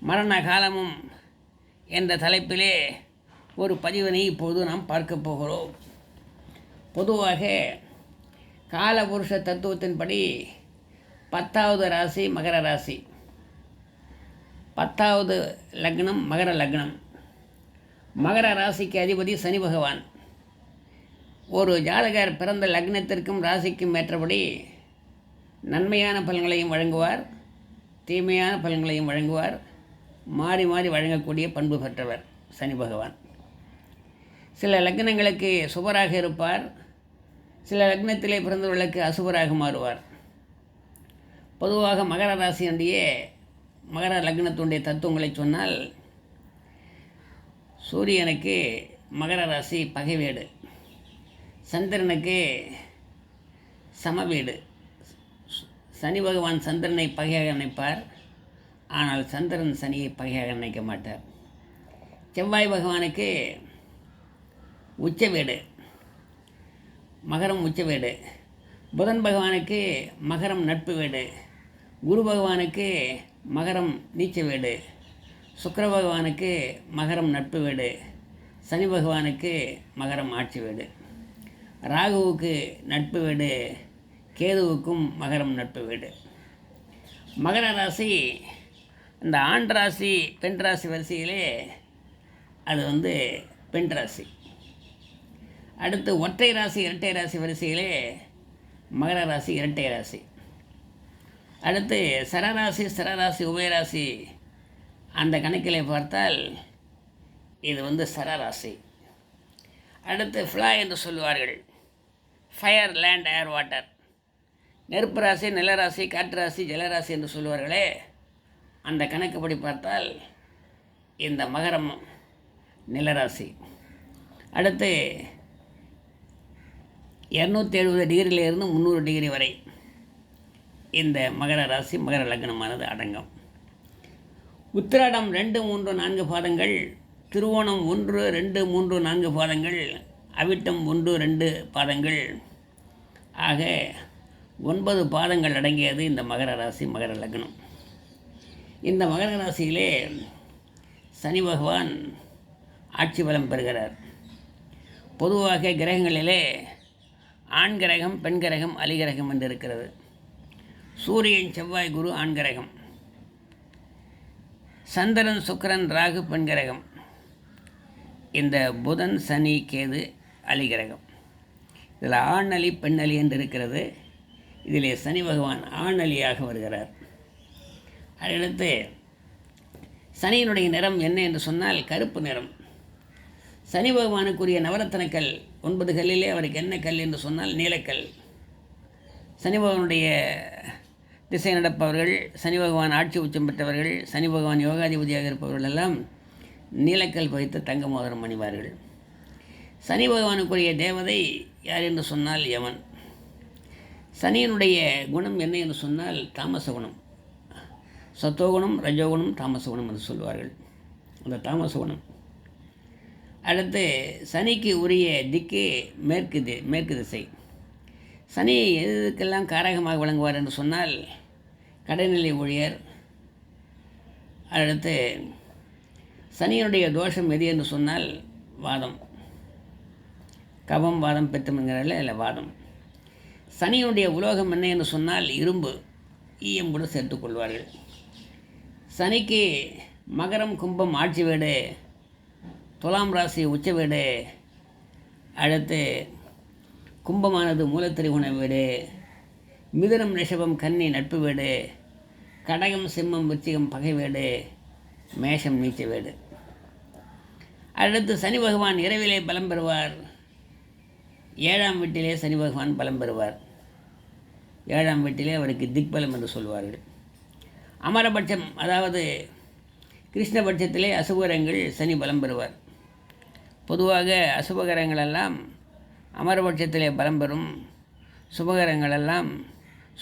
மரண காலமும் என்ற தலைப்பிலே ஒரு பதிவினை இப்போது நாம் பார்க்க போகிறோம். பொதுவாக காலபுருஷ தத்துவத்தின்படி பத்தாவது ராசி மகர ராசி. பத்தாவது லக்னம் மகர லக்னம். மகர ராசிக்கு அதிபதி சனி பகவான். ஒரு ஜாதகர் பிறந்த லக்னத்திற்கும் ராசிக்கும் ஏற்றபடி நன்மையான பலன்களையும் வழங்குவார் தீமையான பலன்களையும் வழங்குவார். மாறி மாறி வழங்கக்கூடிய பண்பு பெற்றவர் சனி பகவான். சில லக்னங்களுக்கு சுபராக இருப்பார். சில லக்னத்திலே பிறந்தவர்களுக்கு அசுபராக மாறுவார். பொதுவாக மகர ராசியினுடைய மகர லக்னத்துடைய தத்துவங்களை சொன்னால் சூரியனுக்கு மகர ராசி பகை வீடு சந்திரனுக்கு சமவீடு. சனி பகவான் சந்திரனை பகையாக நினைப்பார். ஆனால் சந்திரன் சனியை பகையாக நினைக்க மாட்டார். செவ்வாய் பகவானுக்கு உச்ச வீடு மகரம் உச்ச வீடு புதன் பகவானுக்கு மகரம் நட்பு வீடு. குரு பகவானுக்கு மகரம் நீச்ச வீடு. சுக்கர பகவானுக்கு மகரம் நட்பு வீடு. சனி பகவானுக்கு மகரம் ஆட்சி வீடு. ராகுவுக்கு நட்பு வீடு. கேதுவுக்கும் மகரம் நட்பு வீடு. மகர ராசி இந்த ஆண் ராசி பெண் ராசி வரிசையிலே அது வந்து பெண் ராசி. அடுத்து ஒற்றை ராசி இரட்டை ராசி வரிசையிலே மகர ராசி இரட்டை ராசி. அடுத்து சரராசி சரராசி உபயராசி. அந்த கணக்கிலே பார்த்தால் இது வந்து சரராசி. அடுத்து ஃப்ளா என்று சொல்லுவார்கள். ஃபயர் லேண்ட் ஏர் வாட்டர் நெருப்பு ராசி நிலராசி காற்று ராசி ஜலராசி என்று சொல்லுவார்களே. அந்த கணக்குப்படி பார்த்தால் இந்த மகரம் நிலராசி. அடுத்து இரநூத்தி எழுபது டிகிரியிலிருந்து முந்நூறு டிகிரி வரை இந்த மகர ராசி மகர லக்னமானது அடங்கும். உத்திராடம் ரெண்டு மூன்று நான்கு பாதங்கள் திருவோணம் ஒன்று ரெண்டு மூன்று நான்கு பாதங்கள் அவிட்டம் ஒன்று ரெண்டு பாதங்கள். ஆக ஒன்பது பாதங்கள் அடங்கியது இந்த மகர ராசி மகர லக்னம். இந்த மகர ராசியிலே சனி பகவான் ஆட்சி பலம் பெறுகிறார். பொதுவாக கிரகங்களிலே ஆண் கிரகம் பெண் கிரகம் அலிகிரகம் என்று இருக்கிறது. சூரியன் செவ்வாய் குரு ஆண் கிரகம். சந்திரன் சுக்கிரன் ராகு பெண் கிரகம். இந்த புதன் சனி கேது அலிகிரகம் இதில் ஆண் அலி பெண் அலி என்று இருக்கிறது. இதிலே சனி பகவான் ஆண் அலியாக வருகிறார். அடுத்து சனியினுடைய நிறம் என்ன என்று சொன்னால் கருப்பு நிறம். சனி பகவானுக்குரிய நவரத்தன கல் ஒன்பது கல்லிலே அவருக்கு என்ன கல் என்று சொன்னால் நீலக்கல். சனி பகவானுடைய திசை நடப்பவர்கள் சனி பகவான் ஆட்சி உச்சம் பெற்றவர்கள் சனி பகவான் யோகாதிபதியாக இருப்பவர்கள் எல்லாம் நீலக்கல் பதித்த தங்க மோதிரம் அணிவார்கள். சனி பகவானுக்குரிய தேவதை யார் என்று சொன்னால் யமன். சனியினுடைய குணம் என்ன என்று சொன்னால் தாமச குணம் சத்தோகுணம் ரஜோகுணம் தாமசகுணம் என்று சொல்வார்கள். அந்த தாமச குணம் அடுத்து சனிக்கு உரிய திக்கு மேற்கு தி மேற்கு திசை. சனி எதுக்கெல்லாம் காரகமாக விளங்குவார் என்று சொன்னால் கடைநிலை ஊழியர். அடுத்து சனியினுடைய தோஷம் எது என்று சொன்னால் வாதம். கபம் வாதம் பெத்தம் என்கிறார்கள் இல்லை வாதம். சனியினுடைய உலோகம் என்ன என்று சொன்னால் இரும்பு. ஈயம் கூட சேர்த்துக்கொள்வார்கள் சனிக்கு மகரம் கும்பம் ஆட்சி வீடு துலாம் ராசி உச்ச வீடு அடுத்து கும்பமானது மூலத்திரிகுண வீடு மிதுனம் ரிஷபம் கன்னி நட்பு வீடு கடகம் சிம்மம் விச்சிகம் பகை வீடு மேஷம் நீச்ச வீடு. அடுத்து சனி பகவான் இரவிலே பலம் பெறுவார். ஏழாம் வீட்டிலே சனி பகவான் பலம் பெறுவார். ஏழாம் வீட்டிலே அவருக்கு திக்பலம் என்று சொல்வார்கள். அமரபட்சம் அதாவது கிருஷ்ணபட்சத்திலே அசுபகரங்கள் சனி பலம் பெறுவார். பொதுவாக அசுபகரங்களெல்லாம் அமரபட்சத்திலே பலம் பெறும் சுபகரங்களெல்லாம்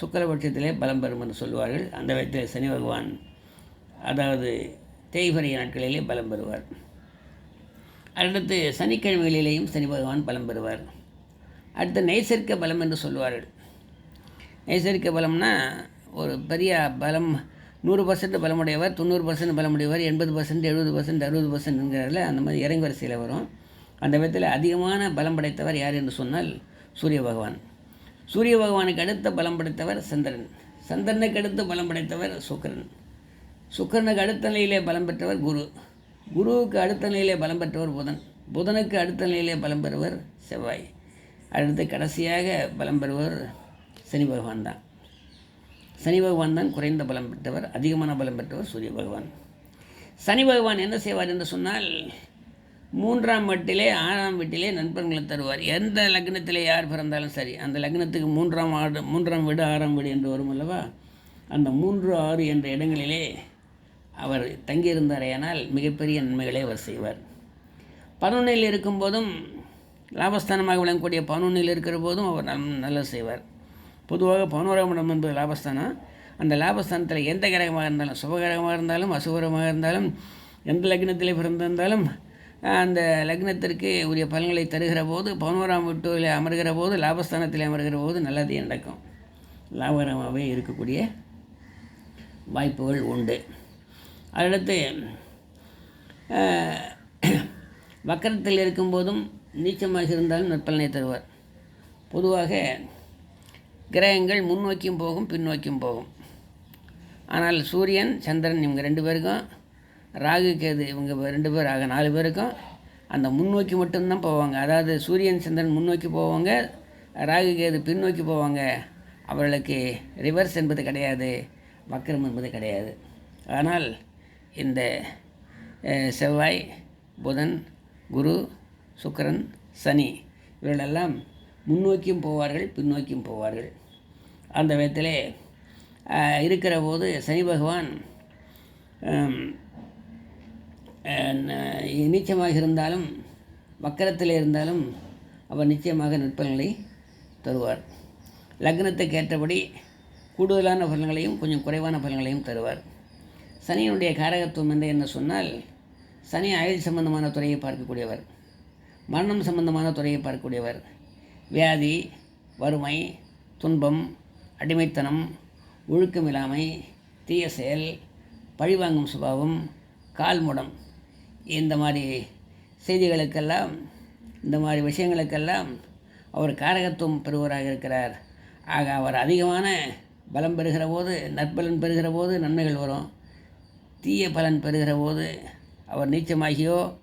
சுக்கரபட்சத்திலே பலம் பெறும் என்று சொல்வார்கள். அந்த விதத்தில் சனி பகவான் அதாவது தேய்பரிய நாட்களிலே பலம் பெறுவார். அடுத்து சனிக்கிழமைகளிலேயும் சனி பகவான் பலம் பெறுவார். அடுத்து நைசர்க்க பலம் என்று சொல்வார்கள். நைசர்க்க பலம்னா ஒரு பெரிய பலம் நூறு பர்சன்ட் பலமுடையவர் தொண்ணூறு பர்சன்ட் பலமுடையவர் எண்பது பர்சன்ட் எழுபது பர்சன்ட் அறுபது பர்சன்ட்ங்கிறதுல அந்த மாதிரி இறங்கி வரிசையில் வரும். அந்த விதத்தில் அதிகமான பலம் படைத்தவர் யார் என்று சொன்னால் சூரிய பகவான். சூரிய பகவானுக்கு அடுத்த பலம் படைத்தவர் சந்திரன். சந்திரனுக்கு அடுத்து பலம் படைத்தவர் சுக்கரன். சுக்கரனுக்கு அடுத்த நிலையிலே பலம் பெற்றவர் குரு. குருவுக்கு அடுத்த நிலையிலே பலம் பெற்றவர் புதன். புதனுக்கு அடுத்த நிலையிலே பலம் பெறுவர் செவ்வாய். அடுத்து கடைசியாக பலம் பெறுவர் சனி பகவான் தான். சனி பகவான் தான் குறைந்த பலம் பெற்றவர் அதிகமான பலம் பெற்றவர் சூரிய பகவான். சனி பகவான் என்ன செய்வார் என்று சொன்னால் மூன்றாம் வீட்டிலே ஆறாம் வீட்டிலே நண்பர்களை தருவார். எந்த லக்னத்திலே யார் பிறந்தாலும் சரி அந்த லக்னத்துக்கு மூன்றாம் ஆடு மூன்றாம் வீடு ஆறாம் வீடு என்று வரும் அல்லவா? அந்த மூன்று ஆறு என்ற இடங்களிலே அவர் தங்கியிருந்தாரேயானால் மிகப்பெரிய நன்மைகளை அவர் செய்வார். பதினொன்றில் இருக்கும்போதும் லாபஸ்தானமாக விளங்கக்கூடிய பதினொன்றில் இருக்கிற போதும் அவர் நல் நல்லா செய்வார். பொதுவாக பதினோராம் இடம் என்பது லாபஸ்தானம். அந்த லாபஸ்தானத்தில் எந்த கிரகமாக இருந்தாலும் சுபகிரகமாக இருந்தாலும் அசுபகரமாக இருந்தாலும் எந்த லக்னத்திலே பிறந்திருந்தாலும் அந்த லக்னத்திற்கு உரிய பலன்களை தருகிற போது பதினோராம் வீட்டில் அமர்கிற போது லாபஸ்தானத்தில் அமர்கிற போது நல்லதே நடக்கும். லாபகரமாகவே இருக்கக்கூடிய வாய்ப்புகள் உண்டு. அதடுத்து வக்கரத்தில் இருக்கும்போதும் நீச்சமாக இருந்தாலும் நற்பலனை தருவார். பொதுவாக கிரகங்கள் முன்னோக்கியும் போகும் பின்னோக்கியும் போகும். ஆனால் சூரியன் சந்திரன் இவங்க ரெண்டு பேருக்கும் ராகு கேது இவங்க ரெண்டு பேர் ஆக நாலு பேருக்கும் அந்த முன்னோக்கி மட்டும்தான் போவாங்க. அதாவது சூரியன் சந்திரன் முன்னோக்கி போவாங்க ராகு கேது பின்னோக்கி போவாங்க. அவர்களுக்கு ரிவர்ஸ் என்பது கிடையாது வக்கரம் என்பது கிடையாது. ஆனால் இந்த செவ்வாய் புதன் குரு சுக்கரன் சனி இவர்களெல்லாம் முன்னோக்கியும் போவார்கள் பின்னோக்கியும் போவார்கள். அந்த விதத்திலே இருக்கிற போது சனி பகவான் நீச்சமாக இருந்தாலும் வக்கரத்தில் இருந்தாலும் அவர் நிச்சயமாக நற்பலன்களை தருவார். லக்னத்துக்கு ஏற்றபடி கூடுதலான பலன்களையும் கொஞ்சம் குறைவான பலன்களையும் தருவார். சனியினுடைய காரகத்துவம் என்று என்ன சொன்னால் சனி ஆயுள் சம்பந்தமான துறையை பார்க்கக்கூடியவர் மரணம் சம்பந்தமான துறையை பார்க்கக்கூடியவர் வியாதி வறுமை துன்பம் அடிமைத்தனம் ஒழுக்கமில்லாமை தீய செயல் பழிவாங்கும் சுபாவம் கால்முடம் இந்த மாதிரி செய்திகளுக்கெல்லாம் இந்த மாதிரி விஷயங்களுக்கெல்லாம் அவர் காரகத்துவம் பெறுவராக இருக்கிறார். ஆக அவர் அதிகமான பலம் பெறுகிற போது நற்பலன் பெறுகிற போது நன்மைகள் வரும். தீய பலன் பெறுகிற போது அவர் நீச்சமாகியோ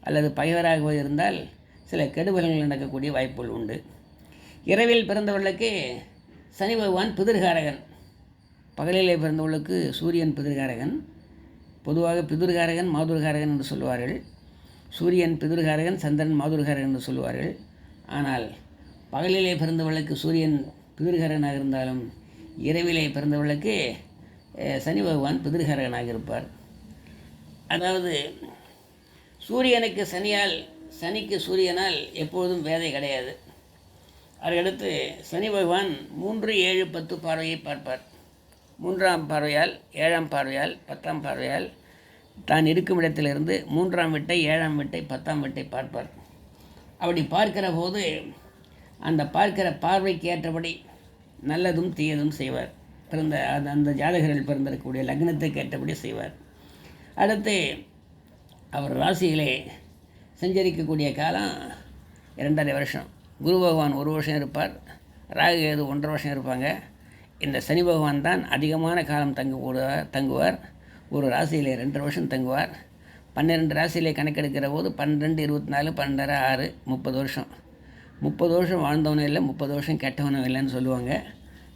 அல்லது பகைவராகவோ இருந்தால் சில கெடுபலங்கள் நடக்கக்கூடிய வாய்ப்புகள் உண்டு. இரவில் பிறந்தவர்களுக்கு சனி பகவான் பிதிர்காரகன். பகலிலே பிறந்தவர்களுக்கு சூரியன் பிதிர்காரகன். பொதுவாக பிதுர்காரகன் மாதுர்காரகன் என்று சொல்வார்கள். சூரியன் பிதுர்காரகன் சந்திரன் மாதுர்காரகன் என்று சொல்லுவார்கள் ஆனால் பகலிலே பிறந்தவர்களுக்கு சூரியன் பிதிர்காரகனாக இருந்தாலும் இரவிலே பிறந்தவர்களுக்கு சனி பகவான் பிதிர்காரகனாக இருப்பார். அதாவது சூரியனுக்கு சனியால் சனிக்கு சூரியனால் எப்போதும் வேதை கிடையாது. அதுக்கடுத்து சனி பகவான் மூன்று ஏழு பத்து பார்வையை பார்ப்பார். மூன்றாம் பார்வையால் ஏழாம் பார்வையால் பத்தாம் பார்வையால் தான் இருக்கும் இடத்திலிருந்து மூன்றாம் வீட்டை ஏழாம் வீட்டை பத்தாம் வீட்டை பார்ப்பார். அப்படி பார்க்கிற போது அந்த பார்க்கிற பார்வைக்கு ஏற்றபடி நல்லதும் தீயதும் செய்வார். பிறந்த அந்த அந்த ஜாதகர்கள் பிறந்திருக்கக்கூடிய லக்னத்துக்கு ஏற்றபடி செய்வார். அடுத்து அவர் ராசியிலே சஞ்சரிக்கக்கூடிய காலம் இரண்டரை வருஷம். குரு பகவான் ஒரு வருஷம் இருப்பார். ராகு ஏது ஒன்றரை வருஷம் இருப்பாங்க. இந்த சனி பகவான் தான் அதிகமான காலம் தங்க கூடுவார் தங்குவார். ஒரு ராசியிலே ரெண்டு வருஷம் தங்குவார். பன்னிரெண்டு ராசியிலே கணக்கெடுக்கிற போது பன்னெண்டு இருபத்தி நாலு பன்னெண்டரை ஆறு முப்பது வருஷம். முப்பது வருஷம் வாழ்ந்தவனும் இல்லை முப்பது வருஷம் கெட்டவனும் இல்லைன்னு சொல்லுவாங்க.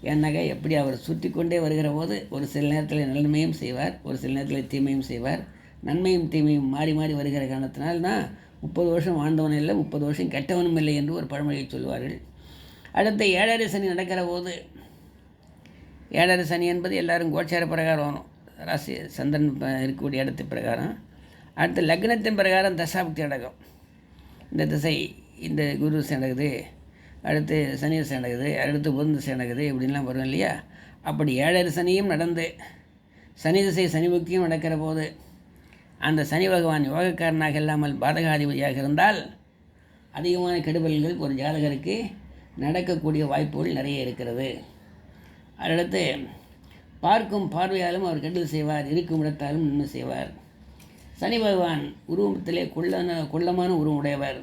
ஏன்னாக்கா எப்படி அவர் சுற்றி கொண்டே வருகிற போது ஒரு சில நேரத்தில் நன்மையும் செய்வார் ஒரு சில நேரத்தில் தீமையும் செய்வார். நன்மையும் தீமையும் மாறி மாறி வருகிற காரணத்தினால்தான் முப்பது வருஷம் வாழ்ந்தவன் இல்லை முப்பது வருஷம் கெட்டவனும் இல்லை என்று ஒரு பழமொழியை சொல்வார்கள். அடுத்த ஏழரை சனி நடக்கிற போது ஏழரை சனி என்பது எல்லாரும் கோச்சார பிரகாரம் வரும் ராசி சந்திரன் இருக்கக்கூடிய இடத்து பிரகாரம். அடுத்து லக்னத்தின் பிரகாரம் தசாபக்தி நடக்கும். இந்த திசை இந்த குரு திசை நடக்குது அடுத்து சனி திசை நடக்குது அடுத்து புதன் திசை நடக்குது இப்படின்லாம் வரும் இல்லையா? அப்படி ஏழரை சனியும் நடந்து சனி திசை சனி புக்தியும் நடக்கிற போது அந்த சனி பகவான் யோகக்காரனாக இல்லாமல் பாதகாதிபதியாக இருந்தால் அதிகமான கெடுபல்கள் ஒரு ஜாதகருக்கு நடக்கக்கூடிய வாய்ப்புகள் நிறைய இருக்கிறது. அதடுத்து பார்க்கும் பார்வையாலும் அவர் கெடுதல் செய்வார் இருக்கும் இடத்தாலும் நன்மை செய்வார். சனி பகவான் உருவத்திலே குள்ளன குள்ளமான உருவம் உடையவர்.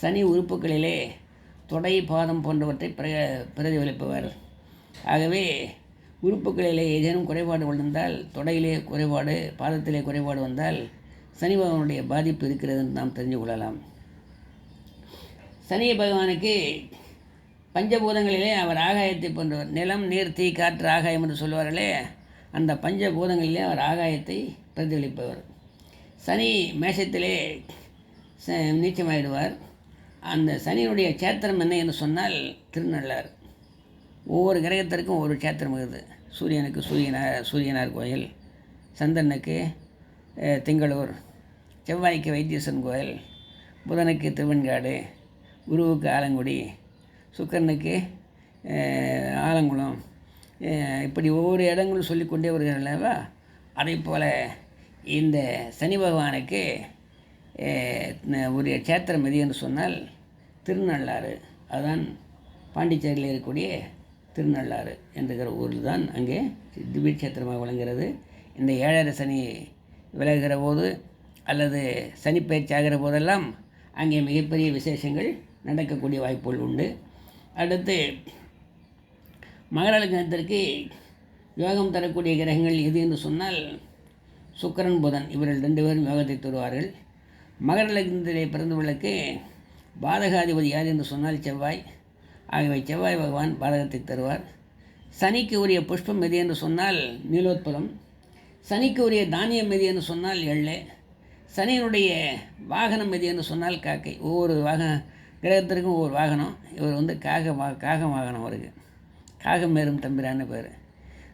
சனி உறுப்புகளிலே தொடை பாதம் போன்றவற்றை பிர பிரதிபலிப்பவர். ஆகவே உறுப்புகளிலே ஏதேனும் குறைபாடு விழுந்தால் தொடையிலே குறைபாடு பாதத்திலே குறைபாடு வந்தால் சனி பகவானுடைய பாதிப்பு இருக்கிறதுன்னு நாம் தெரிஞ்சு கொள்ளலாம். சனி பகவானுக்கு பஞ்சபூதங்களிலே அவர் ஆகாயத்தை போன்றவர் நிலம் நீர் தீ காற்று ஆகாயம் என்று சொல்வார்களே அந்த பஞ்சபூதங்களிலே அவர் ஆகாயத்தை பிரதிபலிப்பவர். சனி மேஷத்திலே ச- நீச்சமாயிடுவார். அந்த சனியினுடைய சேத்திரம் என்ன என்று சொன்னால் திருநள்ளார் ஒவ்வொரு கிரகத்திற்கும் ஒவ்வொரு கேத்திரம் இருக்குது. சூரியனுக்கு சூரியனார் சூரியனார் கோயில் சந்திரனுக்கு திங்களூர் செவ்வாய்க்கு வைத்தீஸ்வரன் கோயில் புதனுக்கு திருவெண்காடு குருவுக்கு ஆலங்குடி சுக்கரனுக்கு ஆலங்குளம். இப்படி ஒவ்வொரு இடங்களும் சொல்லிக்கொண்டே வருகிறார் அல்லவா? அதே போல் இந்த சனி பகவானுக்கு ஒரு சேத்திரம் எது என்று சொன்னால் திருநள்ளாறு. அதுதான் பாண்டிச்சேரியில் இருக்கக்கூடிய திருநள்ளாறு என்கிற ஊரில் தான் அங்கே திவ்ய கஷேத்திரமாக விளங்குகிறது. இந்த ஏழரை சனி விலகுகிற போது அல்லது சனி பயிற்சி ஆகிற போதெல்லாம் அங்கே மிகப்பெரிய விசேஷங்கள் நடக்கக்கூடிய வாய்ப்புகள் உண்டு. அடுத்து மகர லக்னத்திற்கு யோகம் தரக்கூடிய கிரகங்கள் எது என்று சொன்னால் சுக்கிரன் புதன் இவர்கள் ரெண்டு பேரும் யோகத்தை தருவார்கள். மகர லக்னத்திலே பிறந்தவர்களுக்கு பாதகாதிபதி யார் என்று சொன்னால் செவ்வாய் ஆகியவை செவ்வாய் பகவான் பாதகத்தை தருவார். சனிக்கு உரிய புஷ்பம் எது என்று சொன்னால் நீலோத்பலம் சனிக்கு உரிய தானியம் எது என்று சொன்னால் எள்ளு. சனியினுடைய வாகனம் எது என்று சொன்னால் காக்கை. ஒவ்வொரு வாகன கிரகத்திற்கும் ஒவ்வொரு வாகனம். இவர் வந்து காக வா காகம் வாகனம் அவருக்கு. காகம் மேறும் தம்பிரான்னு பேர்.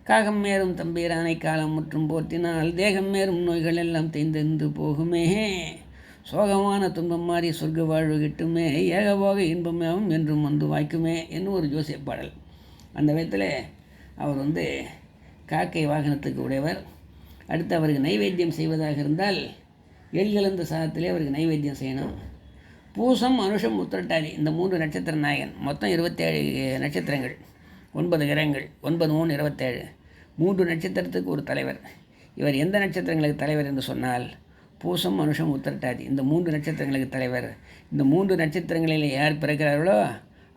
காகம் மேறும் தம்பிரானை காலம் முற்றும் போற்றினால் தேகம் மேறும் நோய்கள் எல்லாம் தேய்ந்தெந்து போகுமே. சோகமான துன்பம் மாறி சொர்க்க வாழ்வு கிட்டுமே ஏகபோக இன்பமேவும் என்றும் வந்து வாய்க்குமே என்று ஒரு ஜோசிய பாடல். அந்த விதத்தில் அவர் வந்து காக்கை வாகனத்துக்கு உடையவர். அடுத்து அவருக்கு நைவேத்தியம் செய்வதாக இருந்தால் எல்கலந்த சாதத்திலே அவருக்கு நைவேத்தியம் செய்யணும். பூசம் அனுஷம் உத்திரட்டாதி இந்த மூன்று நட்சத்திர நாயகன். மொத்தம் இருபத்தேழு நட்சத்திரங்கள். ஒன்பது கிரகங்கள். ஒன்பது மூணு இருபத்தேழு. மூன்று நட்சத்திரத்துக்கு ஒரு தலைவர். இவர் எந்த நட்சத்திரங்களுக்கு தலைவர் என்று சொன்னால் பூசம் மனுஷம் உத்திரட்டாதி. இந்த மூன்று நட்சத்திரங்களுக்கு தலைவர். இந்த மூன்று நட்சத்திரங்களில் யார் பிறக்கிறார்களோ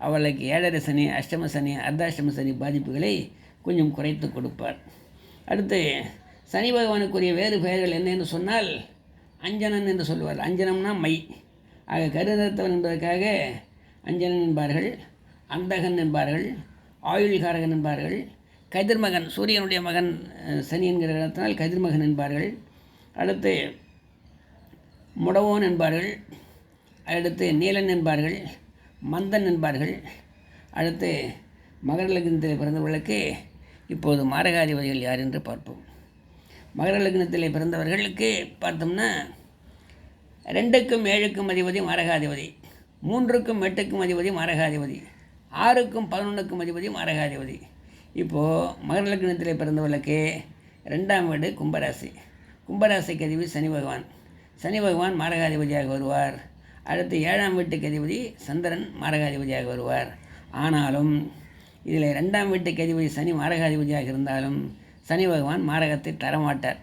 அவளுக்கு ஏழரை சனி அஷ்டம சனி அர்த்தாஷ்டம சனி பாதிப்புகளை கொஞ்சம் குறைத்து கொடுப்பார். அடுத்து சனி பகவானுக்குரிய வேறு பெயர்கள் என்ன சொன்னால் அஞ்சனன் என்று சொல்வார். அஞ்சனம்னா மை. ஆக கருதத்தவன் என்பதற்காக அஞ்சனன் என்பார்கள் அந்தகன் என்பார்கள் ஆயுள்காரகன் என்பார்கள் கதிர்மகன் சூரியனுடைய மகன் சனி என்கிற இடத்தினால் கதிர்மகன் என்பார்கள். அடுத்து முடவோன் என்பார்கள் அடுத்து நீலன் என்பார்கள் மந்தன் என்பார்கள் அடுத்து மகர லக்னத்தில் பிறந்தவர்களுக்கு இப்போது மாரகாதிபதிகள் யார் என்று பார்ப்போம். மகர லக்னத்தில் பிறந்தவர்களுக்கு பார்த்தோம்னா ரெண்டுக்கும் ஏழுக்கும் அதிபதி மாரகாதிபதி மூன்றுக்கும் எட்டுக்கும் அதிபதி மாரகாதிபதி ஆறுக்கும் பதினொன்றுக்கும் அதிபதி மாரகாதிபதி. இப்போது மகர லக்னத்தில் பிறந்தவர்களுக்கு ரெண்டாம் வீடு கும்பராசி. கும்பராசிக்கு அதிபதி சனி பகவான். சனி பகவான் மாரகாதிபதியாக வருவார். அடுத்து ஏழாம் வீட்டுக்கு அதிபதி சந்திரன் மாரகாதிபதியாக வருவார். ஆனாலும் இதில் ரெண்டாம் வீட்டுக்கு அதிபதி சனி மாரகாதிபதியாக இருந்தாலும் சனி பகவான் மாரகத்தை தரமாட்டார்.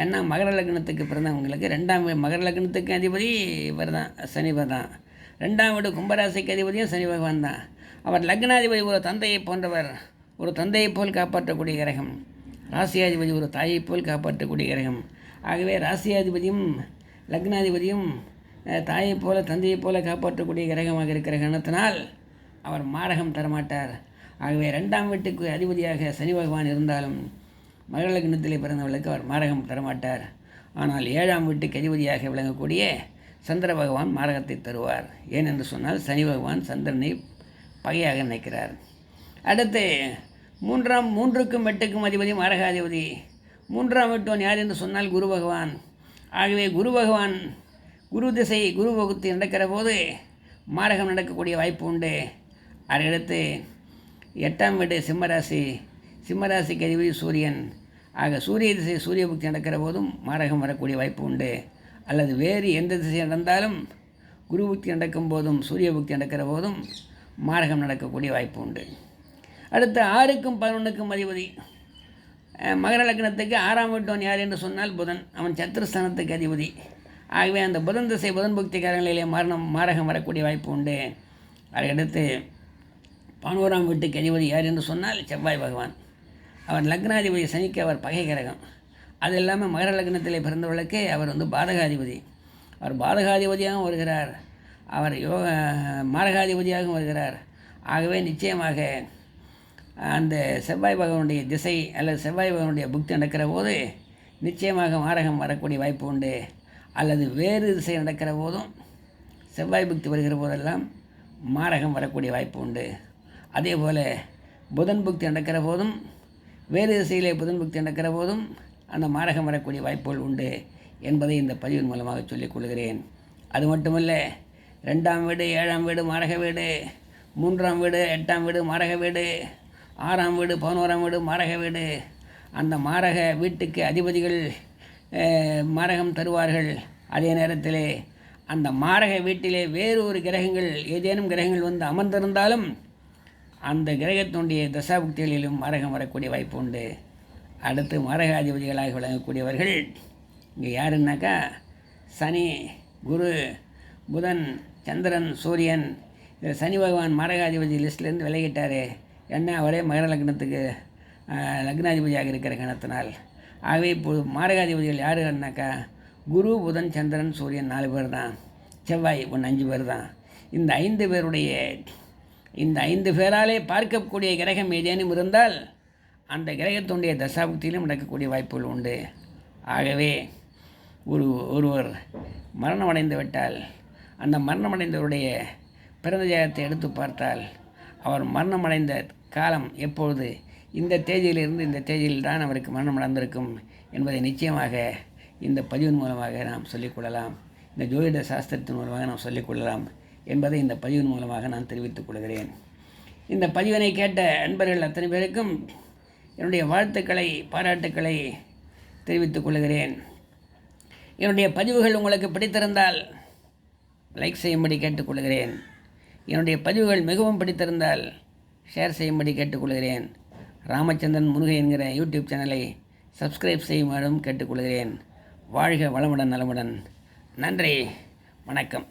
ஏன்னா மகர லக்னத்துக்கு பிறந்தவங்களுக்கு ரெண்டாம் மகர லக்னத்துக்கு அதிபதி இவர் தான் சனி தான். ரெண்டாம் வீடு கும்பராசிக்கு அதிபதியும் சனி பகவான் தான். அவர் லக்னாதிபதி ஒரு தந்தையை போன்றவர் ஒரு தந்தையைப் போல் காப்பாற்றக்கூடிய கிரகம். ராசியாதிபதி ஒரு தாயைப் போல் காப்பாற்றக்கூடிய கிரகம். ஆகவே ராசியாதிபதியும் லக்னாதிபதியும் தாயைப் போல தந்தையைப் போல காப்பாற்றக்கூடிய கிரகமாக இருக்கிற கணத்தினால் அவர் மாரகம் தரமாட்டார். ஆகவே ரெண்டாம் வீட்டுக்கு அதிபதியாக சனி பகவான் இருந்தாலும் மகர லக்னத்திலே பிறந்தவர்களுக்கு அவர் மாரகம் தரமாட்டார். ஆனால் ஏழாம் வீட்டுக்கு அதிபதியாக விளங்கக்கூடிய சந்திர பகவான் மாரகத்தை தருவார். ஏனென்று சொன்னால் சனி பகவான் சந்திரனை பகையாக நினைக்கிறார். அடுத்து மூன்றாம் மூன்றுக்கும் எட்டுக்கும் அதிபதி மாரகாதிபதி. மூன்றாம் வீட்டோன் யார் என்று சொன்னால் குரு பகவான். ஆகவே குரு பகவான் குரு திசை குரு வகுத்து நடக்கிற போது மாரகம் நடக்கக்கூடிய வாய்ப்பு உண்டு. அதையடுத்து எட்டாம் வீடு சிம்மராசி சிம்மராசிக்கு அதிபதி சூரியன். ஆக சூரிய திசை சூரிய புக்தி நடக்கிற போதும் மாரகம் வரக்கூடிய வாய்ப்பு உண்டு. அல்லது வேறு எந்த திசை நடந்தாலும் குரு புக்தி நடக்கும் போதும் சூரிய புக்தி நடக்கிற போதும் மாரகம் நடக்கக்கூடிய வாய்ப்பு உண்டு. அடுத்து ஆறுக்கும் பதினொன்றுக்கும் அதிபதி. மகர லக்னத்துக்கு ஆறாம் வீட்டவன் யார் என்று சொன்னால் புதன். அவன் சத்துருஸ்தானத்துக்கு அதிபதி. ஆகவே அந்த புதன் திசை புதன் புக்திகாரங்களிலே மரணம் மாரகம் வரக்கூடிய வாய்ப்பு உண்டு. அதையடுத்து பதினோராம் வீட்டுக்கு அதிபதி யார் என்று சொன்னால் செவ்வாய் பகவான். அவர் லக்னாதிபதி சனிக்கு அவர் பகை கிரகம். அது இல்லாமல் மகர லக்னத்தில் பிறந்தவர்களுக்கு அவர் வந்து பாதகாதிபதி. அவர் பாதகாதிபதியாகவும் வருகிறார். அவர் யோக மாரகாதிபதியாகவும் வருகிறார். ஆகவே நிச்சயமாக அந்த செவ்வாய் பகவானுடைய திசை அல்லது செவ்வாய் பகவானுடைய புக்தி நடக்கிற போது நிச்சயமாக மாரகம் வரக்கூடிய வாய்ப்பு உண்டு. அல்லது வேறு திசை நடக்கிற போதும் செவ்வாய் புக்தி வருகிற போதெல்லாம் மாரகம் வரக்கூடிய வாய்ப்பு உண்டு. அதே போல் புதன் புக்தி நடக்கிற போதும் வேறு திசையிலே புதன் புக்தி நடக்கிற போதும் அந்த மாரகம் வரக்கூடிய வாய்ப்புகள் உண்டு என்பதை இந்த பதிவின் மூலமாக சொல்லிக் கொள்கிறேன். அது மட்டுமல்ல ரெண்டாம் வீடு ஏழாம் வீடு மாரக வீடு மூன்றாம் வீடு எட்டாம் வீடு மாரக வீடு ஆறாம் வீடு பதினோராம் வீடு மாரக வீடு. அந்த மாரக வீட்டுக்கு அதிபதிகள் மாரகம் தருவார்கள் அதே நேரத்தில். அந்த மாரக வீட்டிலே வேறு ஒரு கிரகங்கள் ஏதேனும் கிரகங்கள் வந்து அமர்ந்திருந்தாலும் அந்த கிரகத்தினுடைய தசாபுக்திகளிலும் மரகம் வரக்கூடிய வாய்ப்பு உண்டு. அடுத்து மாரகாதிபதிகளாக விளங்கக்கூடியவர்கள் இங்கே யாருன்னாக்கா சனி குரு புதன் சந்திரன் சூரியன். இதில் சனி பகவான் மாரகாதிபதி லிஸ்ட்லேருந்து விலகிட்டார். என்ன அவரே மகர லக்னத்துக்கு லக்னாதிபதியாக இருக்கிற கணத்தினால். ஆகவே இப்போது மாரகாதிபதிகள் யாருன்னாக்கா குரு புதன் சந்திரன் சூரியன் நாலு பேர் தான் செவ்வாய் ஒன்று அஞ்சு பேர் தான் இந்த ஐந்து பேருடைய இந்த ஐந்து பேராலே பார்க்கக்கூடிய கிரகம் ஏதேனும் இருந்தால் அந்த கிரகத்தினுடைய தசாபுக்தியிலும் நடக்கக்கூடிய வாய்ப்புகள் உண்டு. ஆகவே ஒரு ஒருவர் மரணமடைந்து விட்டால் அந்த மரணமடைந்தவருடைய பிறந்த ஜாதகத்தை எடுத்து பார்த்தால் அவர் மரணமடைந்த காலம் எப்பொழுது? இந்த தேதியிலிருந்து இந்த தேதியில் தான் அவருக்கு மரணம் நடந்திருக்கும் என்பதை நிச்சயமாக இந்த பதிவின் மூலமாக நாம் சொல்லிக்கொள்ளலாம் இந்த ஜோதிட சாஸ்திரத்தின் மூலமாக நாம் சொல்லிக்கொள்ளலாம் என்பதை இந்த பதிவின் மூலமாக நான் தெரிவித்துக் கொள்கிறேன். இந்த பதிவினை கேட்ட அன்பர்கள் அத்தனை பேருக்கும் என்னுடைய வாழ்த்துக்களை பாராட்டுக்களை தெரிவித்துக் கொள்கிறேன். என்னுடைய பதிவுகள் உங்களுக்கு பிடித்திருந்தால் லைக் செய்யும்படி கேட்டுக்கொள்கிறேன் என்னுடைய பதிவுகள் மிகவும் பிடித்திருந்தால் ஷேர் செய்யும்படி கேட்டுக்கொள்கிறேன். ராமச்சந்திரன் முருகை என்கிற யூடியூப் சேனலை சப்ஸ்கிரைப் செய்யுமாறும் கேட்டுக்கொள்கிறேன். வாழ்க வளமுடன் நலமுடன். நன்றி. வணக்கம்.